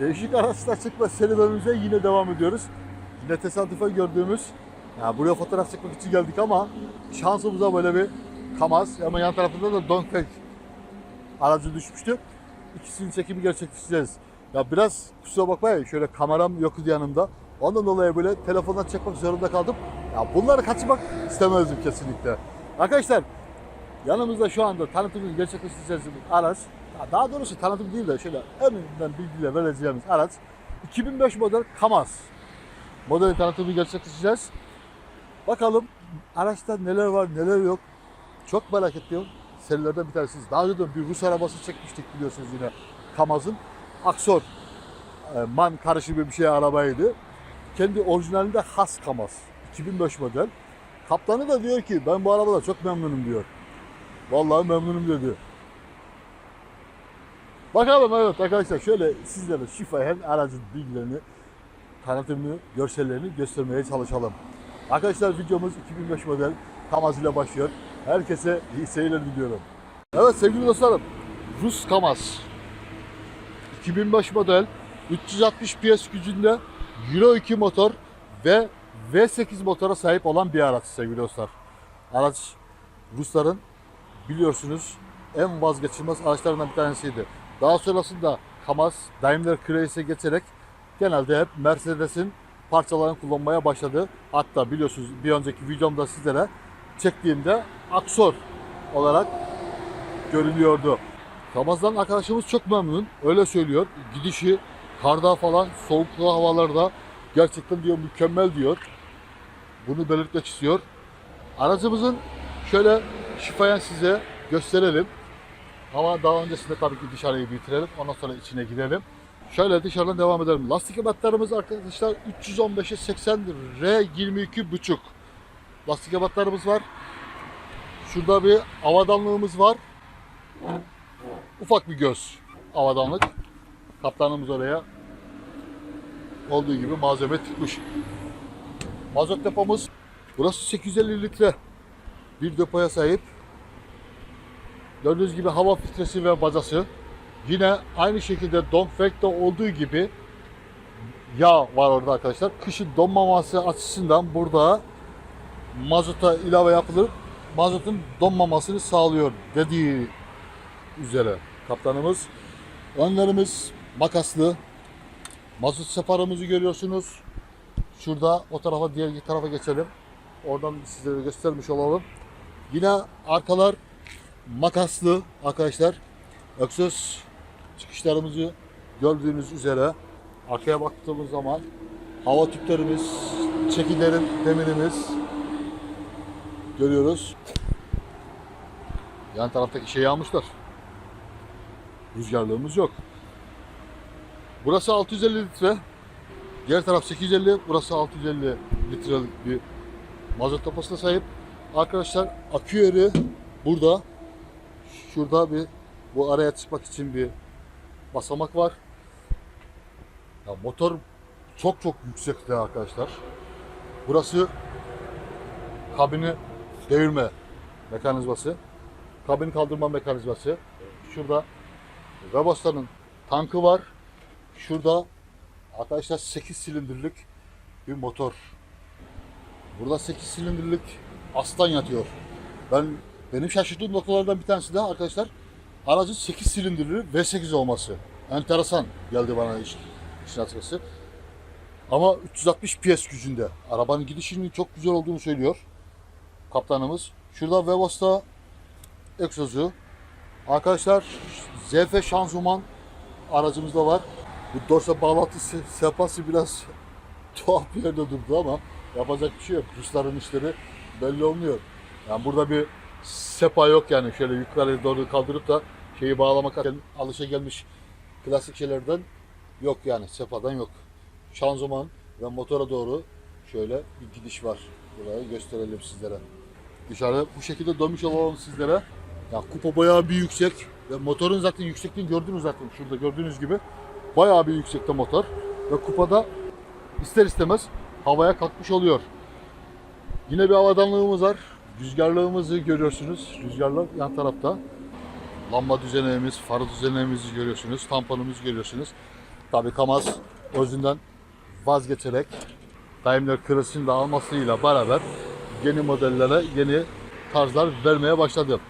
Değişik araçlar çıkma serüvenimize yine devam ediyoruz. Yine tesadüfen gördüğümüz, ya buraya fotoğraf çekmek için geldik ama şansımıza böyle bir Kamaz ama yan tarafında da Dongfeng aracı düşmüştü. İkisinin çekimi gerçekleştireceğiz. Ya biraz kusura bakmayın şöyle kameram yoktu yanımda. Ondan dolayı böyle telefondan çekmek zorunda kaldım. Ya bunları kaçırmak istemezdim kesinlikle. Arkadaşlar yanımızda şu anda tanıtımını gerçekleştireceğiz araç. Daha doğrusu tanıtım değil de şöyle önünden bilgiyle vereceğimiz araç 2005 model Kamaz. Modeli tanıtımını gerçekleştireceğiz. Bakalım araçta neler var neler yok. Çok merak ettiğim serilerden bir tanesi. Daha önce de bir Rus arabası çekmiştik biliyorsunuz yine Kamaz'ın. Aksor e, man karışımı bir şey arabaydı. Kendi orijinalinde has Kamaz. 2005 model. Kaptanı da diyor ki ben bu arabada çok memnunum diyor. Vallahi memnunum dedi. Bakalım evet arkadaşlar şöyle sizlere şifayen aracın bilgilerini, tanıtımını, görsellerini göstermeye çalışalım. Arkadaşlar videomuz 2005 model Kamaz ile başlıyor. Herkese iyi seyirler diliyorum. Evet sevgili dostlarım, Rus Kamaz. 2005 model 360 PS gücünde Euro 2 motor ve V8 motora sahip olan bir araç sevgili dostlar. Araç Rusların biliyorsunuz en vazgeçilmez araçlarından bir tanesiydi. Daha sonrasında Kamaz, Daimler Chrysler'e geçerek genelde hep Mercedes'in parçalarını kullanmaya başladı. Hatta biliyorsunuz bir önceki videomda sizlere çektiğimde Aksor olarak görünüyordu. Kamaz'dan arkadaşımız çok memnun. Öyle söylüyor. Gidişi karda falan soğuklu havalarda gerçekten diyor mükemmel diyor. Bunu belirtmek istiyor. Aracımızın şöyle şifayen size gösterelim. Ama daha öncesinde tabii ki dışarıyı bitirelim. Ondan sonra içine gidelim. Şöyle dışarıdan devam edelim. Lastik ebatlarımız arkadaşlar 315'e 80 R22 buçuk. Lastik ebatlarımız var. Şurada bir avadanlığımız var. Ufak bir göz avadanlık. Kaptanımız oraya olduğu gibi malzeme tıkmış. Mazot depomuz burası 850 litre bir depoya sahip. Gördüğünüz gibi hava filtresi ve bacası. Yine aynı şekilde Dongfeng'de olduğu gibi yağ var orada arkadaşlar. Kışın donmaması açısından burada mazota ilave yapılır. Mazotun donmamasını sağlıyor dediği üzere kaptanımız. Önlerimiz makaslı. Mazot separımızı görüyorsunuz. Şurada o tarafa diğer tarafa geçelim. Oradan sizlere göstermiş olalım. Yine arkalar makaslı arkadaşlar. Egzoz çıkışlarımızı gördüğünüz üzere arkaya baktığımız zaman hava tüplerimiz, çekilerin demirimiz görüyoruz. Yan taraftaki şeyi almışlar. Rüzgarlığımız yok. Burası 650 litre. Diğer taraf 850, burası 650 litrelik bir mazot deposuna sahip. Arkadaşlar akü yeri burada. Şurada bir bu araya çıkmak için bir basamak var. Ya motor çok çok yüksekte arkadaşlar. Burası kabini devirme mekanizması. Kabin kaldırma mekanizması. Şurada Rabosa'nın tankı var. Şurada arkadaşlar 8 silindirlik bir motor. Burada 8 silindirlik aslan yatıyor. Ben benim şaşırdığım noktalardan bir tanesi de arkadaşlar aracın 8 silindirli V8 olması. Enteresan geldi bana iş, işin açıkçası. Ama 360 PS gücünde. Arabanın gidişinin çok güzel olduğunu söylüyor kaptanımız. Şurada Vevosta egzozu. Arkadaşlar ZF şanzıman aracımızda var. Bu dorsa bağlantısı sepası biraz tuhaf bir yerde durdu ama yapacak bir şey yok. Rusların işleri belli olmuyor. Yani burada bir sepa yok yani şöyle yukarı doğru kaldırıp da şeyi bağlamak alışa gelmiş klasik şeylerden yok yani sepadan yok. Şanzıman ve motora doğru şöyle bir gidiş var. Burayı gösterelim sizlere. Dışarı bu şekilde dönmüş olalım sizlere. Ya kupa bayağı bir yüksek ve motorun zaten yüksekliğini gördünüz zaten şurada gördüğünüz gibi. Bayağı bir yüksekte motor ve kupada ister istemez havaya kalkmış oluyor. Yine bir havadanlığımız var. Rüzgarlığımızı görüyorsunuz. Rüzgarlar yan tarafta. Lamba düzenimiz, farı düzenimizi görüyorsunuz. Tamponumuzu görüyorsunuz. Tabii Kamaz özünden vazgeçerek Daimler Cross'un da almasıyla beraber yeni modellere yeni tarzlar vermeye başladı.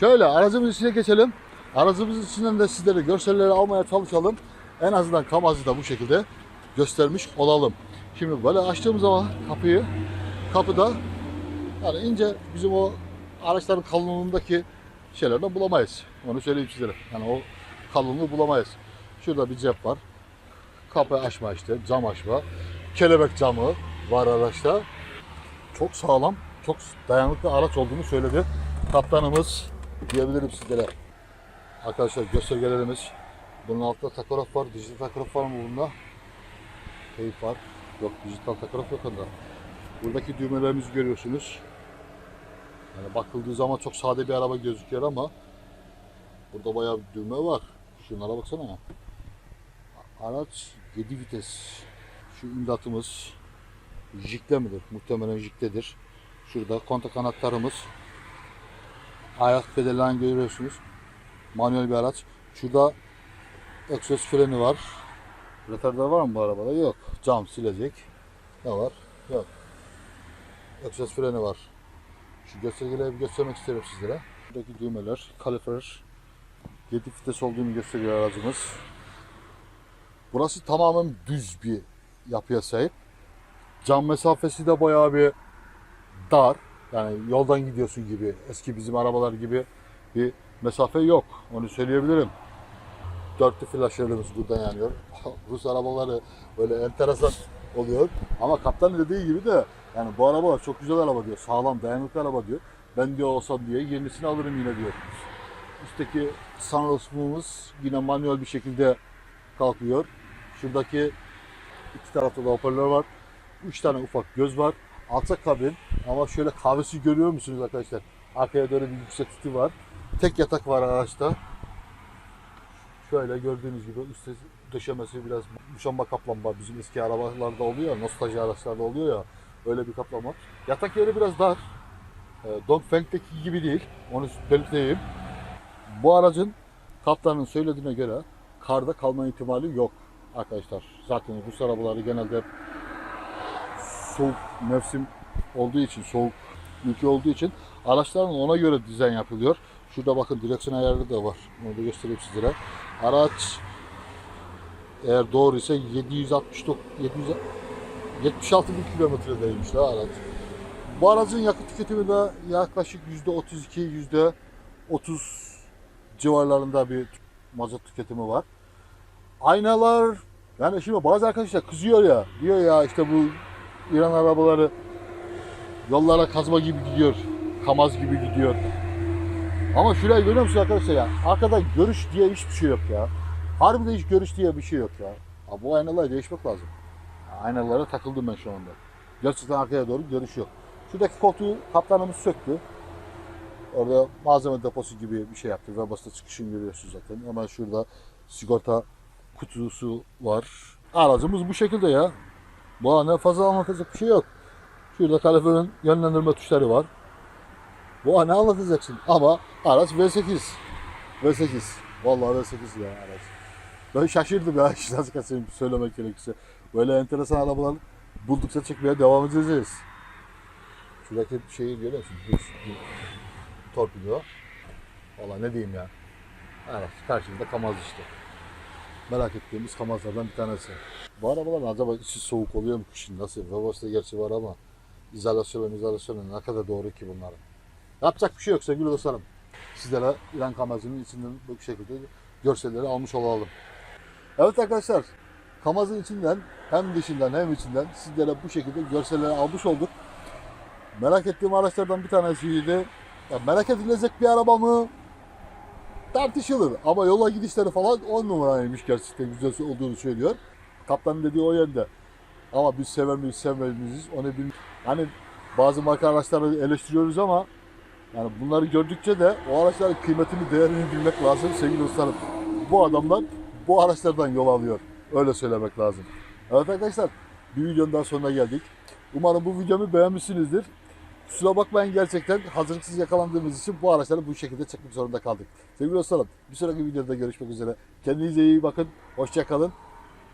Şöyle aracımızın içine geçelim. Aracımızın içinden de sizlere görselleri almaya çalışalım. En azından Kamaz'ı da bu şekilde göstermiş olalım. Şimdi böyle açtığımız zaman kapıyı kapıda yani ince bizim o araçların kalınlığındaki şeylerden bulamayız. Onu söyleyeyim sizlere. Yani o kalınlığı bulamayız. Şurada bir cep var. Kapı açma işte, cam açma. Kelebek camı var araçta. Çok sağlam, çok dayanıklı araç olduğunu söyledi. Kaptanımız diyebilirim sizlere. Arkadaşlar göstergelerimiz. Bunun altında takograf var. Dijital takograf var mı bunda? Teyip var. Yok dijital takograf yok onda. Buradaki düğmelerimizi görüyorsunuz. Yani bakıldığı zaman çok sade bir araba gözüküyor ama burada bayağı bir düğme var. Şunlara baksana ya. Araç 7 vites. Şu imdatımız jikle midir? Muhtemelen jikledir. Şurada kontak anahtarımız. Ayak pedallerini görüyorsunuz. Manuel bir araç. Şurada egzoz freni var. Retardar var mı bu arabada? Yok. Cam silecek. Ne var? Yok. Egzoz freni var. Şu göstergeleri göstermek isterim sizlere. Buradaki düğmeler, kalifer, 7 vites olduğunu gösteriyor aracımız. Burası tamamen düz bir yapıya sahip. Cam mesafesi de bayağı bir dar. Yani yoldan gidiyorsun gibi. Eski bizim arabalar gibi bir mesafe yok. Onu söyleyebilirim. Dörtlü flaşörümüz buradan yanıyor. Rus arabaları böyle enteresan oluyor. Ama kaptan dediği gibi de yani bu arabalar çok güzel araba diyor. Sağlam, dayanıklı araba diyor. Ben diyor olsam diye yenisini alırım yine diyor. Üstteki sunroofumuz yine manuel bir şekilde kalkıyor. Şuradaki iki tarafta da hoparlör var. Üç tane ufak göz var. Alçak kabin ama şöyle kahvesi görüyor musunuz arkadaşlar? Arkaya doğru bir yüksek tutu var. Tek yatak var araçta. Şöyle gördüğünüz gibi üstte döşemesi biraz muşamba kaplama bizim eski arabalarda oluyor ya, nostalji araçlarda oluyor ya öyle bir kaplama. Yatak yeri biraz dar. E, Dongfeng'deki gibi değil. Onu belirteyim. Bu aracın kaptanın söylediğine göre karda kalma ihtimali yok arkadaşlar. Zaten Rus arabaları genelde soğuk mevsim olduğu için, soğuk ülke olduğu için araçların ona göre dizayn yapılıyor. Şurada bakın direksiyon ayarı da var. Onu da göstereyim sizlere. Araç eğer doğru ise 769 700 76 bin kilometredeymiş daha araç. Bu aracın yakıt tüketimi de yaklaşık %32 %30 civarlarında bir mazot tüketimi var. Aynalar yani şimdi bazı arkadaşlar kızıyor ya diyor ya işte bu İran arabaları yollara kazma gibi gidiyor. Kamaz gibi gidiyor. Ama şurayı görüyor musunuz arkadaşlar ya? Arkada görüş diye hiçbir şey yok ya. Harbiden hiç görüş diye bir şey yok ya. ya bu aynaları değişmek lazım. Aynalara takıldım ben şu anda. Gerçekten arkaya doğru görüş yok. Şuradaki koltuğu kaptanımız söktü. Orada malzeme deposu gibi bir şey yaptı. Webasto çıkışını görüyorsunuz zaten. Hemen şurada sigorta kutusu var. Aracımız bu şekilde ya. Bu ne fazla anlatacak bir şey yok. Şurada kaliferin yönlendirme tuşları var. Bu ne anlatacaksın? Ama araç V8. V8. Vallahi V8 ya araç. Ben şaşırdım ya işte açıkçası söylemek gerekirse. Böyle enteresan arabalar buldukça çekmeye devam edeceğiz. Şuradaki şeyi görüyor musun? Torpido. Valla ne diyeyim ya. Evet karşımda Kamaz işte. Merak ettiğimiz Kamazlardan bir tanesi. Bu arabaların acaba içi soğuk oluyor mu kışın nasıl? Webasto gerçi var ama izolasyon izolasyon ne kadar doğru ki bunların. Yapacak bir şey yok sevgili dostlarım. Sizlere İran Kamazı'nın içinden bu şekilde görselleri almış olalım. Evet arkadaşlar Kamaz'ın içinden hem dışından hem içinden sizlere bu şekilde görselleri almış olduk. Merak ettiğim araçlardan bir tanesiydi. Ya merak edilecek bir araba mı? Tartışılır ama yola gidişleri falan on numaraymış gerçekten güzel olduğunu söylüyor. Kaptanın dediği o yönde. Ama biz sever miyiz sevmez onu bilmiyorum. Hani bazı marka araçları eleştiriyoruz ama yani bunları gördükçe de o araçların kıymetini, değerini bilmek lazım sevgili dostlarım. Bu adamlar bu araçlardan yol alıyor. Öyle söylemek lazım. Evet arkadaşlar bir videonun daha sonuna geldik. Umarım bu videomu beğenmişsinizdir. Kusura bakmayın gerçekten hazırlıksız yakalandığımız için bu araçları bu şekilde çekmek zorunda kaldık. Sevgili dostlarım bir sonraki videoda görüşmek üzere. Kendinize iyi bakın. Hoşça kalın.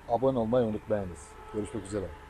Abone olmayı unutmayınız. Görüşmek üzere.